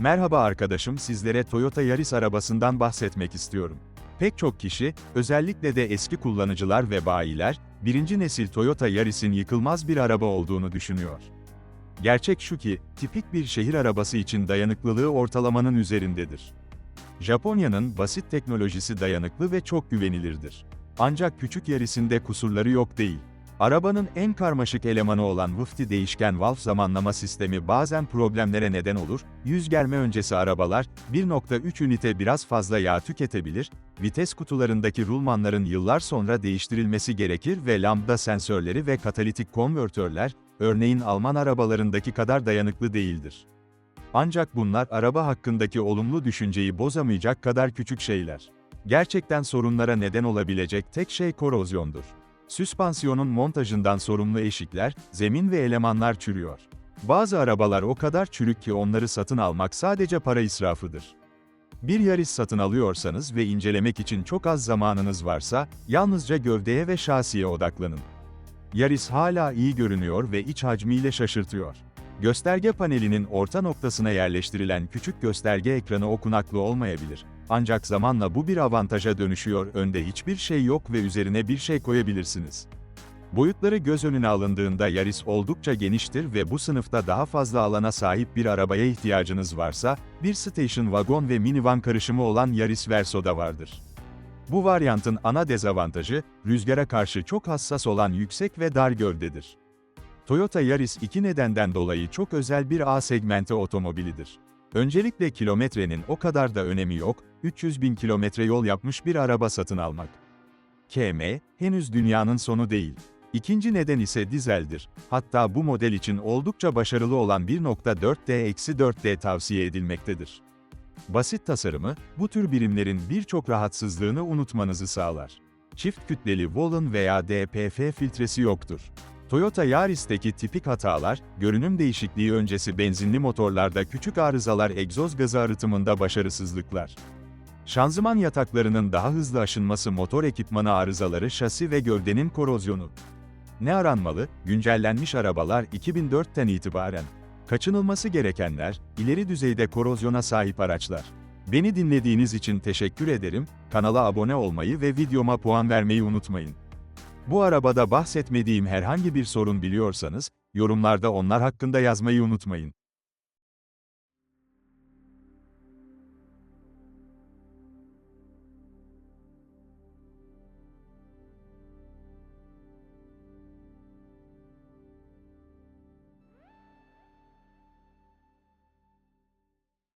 Merhaba arkadaşım sizlere Toyota Yaris arabasından bahsetmek istiyorum. Pek çok kişi, özellikle de eski kullanıcılar ve bayiler, birinci nesil Toyota Yaris'in yıkılmaz bir araba olduğunu düşünüyor. Gerçek şu ki, tipik bir şehir arabası için dayanıklılığı ortalamanın üzerindedir. Japonya'nın basit teknolojisi dayanıklı ve çok güvenilirdir. Ancak küçük Yaris'in de kusurları yok değil. Arabanın en karmaşık elemanı olan Vıfti değişken valve zamanlama sistemi bazen problemlere neden olur, yüz germe öncesi arabalar, 1.3 ünite biraz fazla yağ tüketebilir, vites kutularındaki rulmanların yıllar sonra değiştirilmesi gerekir ve lambda sensörleri ve katalitik konvertörler, örneğin Alman arabalarındaki kadar dayanıklı değildir. Ancak bunlar araba hakkındaki olumlu düşünceyi bozamayacak kadar küçük şeyler. Gerçekten sorunlara neden olabilecek tek şey korozyondur. Süspansiyonun montajından sorumlu eşikler, zemin ve elemanlar çürüyor. Bazı arabalar o kadar çürük ki onları satın almak sadece para israfıdır. Bir Yaris satın alıyorsanız ve incelemek için çok az zamanınız varsa, yalnızca gövdeye ve şasiye odaklanın. Yaris hala iyi görünüyor ve iç hacmiyle şaşırtıyor. Gösterge panelinin orta noktasına yerleştirilen küçük gösterge ekranı okunaklı olmayabilir. Ancak zamanla bu bir avantaja dönüşüyor, önde hiçbir şey yok ve üzerine bir şey koyabilirsiniz. Boyutları göz önüne alındığında Yaris oldukça geniştir ve bu sınıfta daha fazla alana sahip bir arabaya ihtiyacınız varsa, bir station wagon ve minivan karışımı olan Yaris Verso'da vardır. Bu varyantın ana dezavantajı, rüzgara karşı çok hassas olan yüksek ve dar gövdedir. Toyota Yaris iki nedenden dolayı çok özel bir A segmenti otomobilidir. Öncelikle kilometrenin o kadar da önemi yok, 300 bin kilometre yol yapmış bir araba satın almak. KM, henüz dünyanın sonu değil. İkinci neden ise dizeldir. Hatta bu model için oldukça başarılı olan 1.4D-4D tavsiye edilmektedir. Basit tasarımı, bu tür birimlerin birçok rahatsızlığını unutmanızı sağlar. Çift kütleli Wallon veya DPF filtresi yoktur. Toyota Yaris'teki tipik hatalar, görünüm değişikliği öncesi benzinli motorlarda küçük arızalar egzoz gazı arıtımında başarısızlıklar. Şanzıman yataklarının daha hızlı aşınması motor ekipmanı arızaları şasi ve gövdenin korozyonu. Ne aranmalı? Güncellenmiş arabalar 2004'ten itibaren. Kaçınılması gerekenler, ileri düzeyde korozyona sahip araçlar. Beni dinlediğiniz için teşekkür ederim, kanala abone olmayı ve videoma puan vermeyi unutmayın. Bu arabada bahsetmediğim herhangi bir sorun biliyorsanız, yorumlarda onlar hakkında yazmayı unutmayın.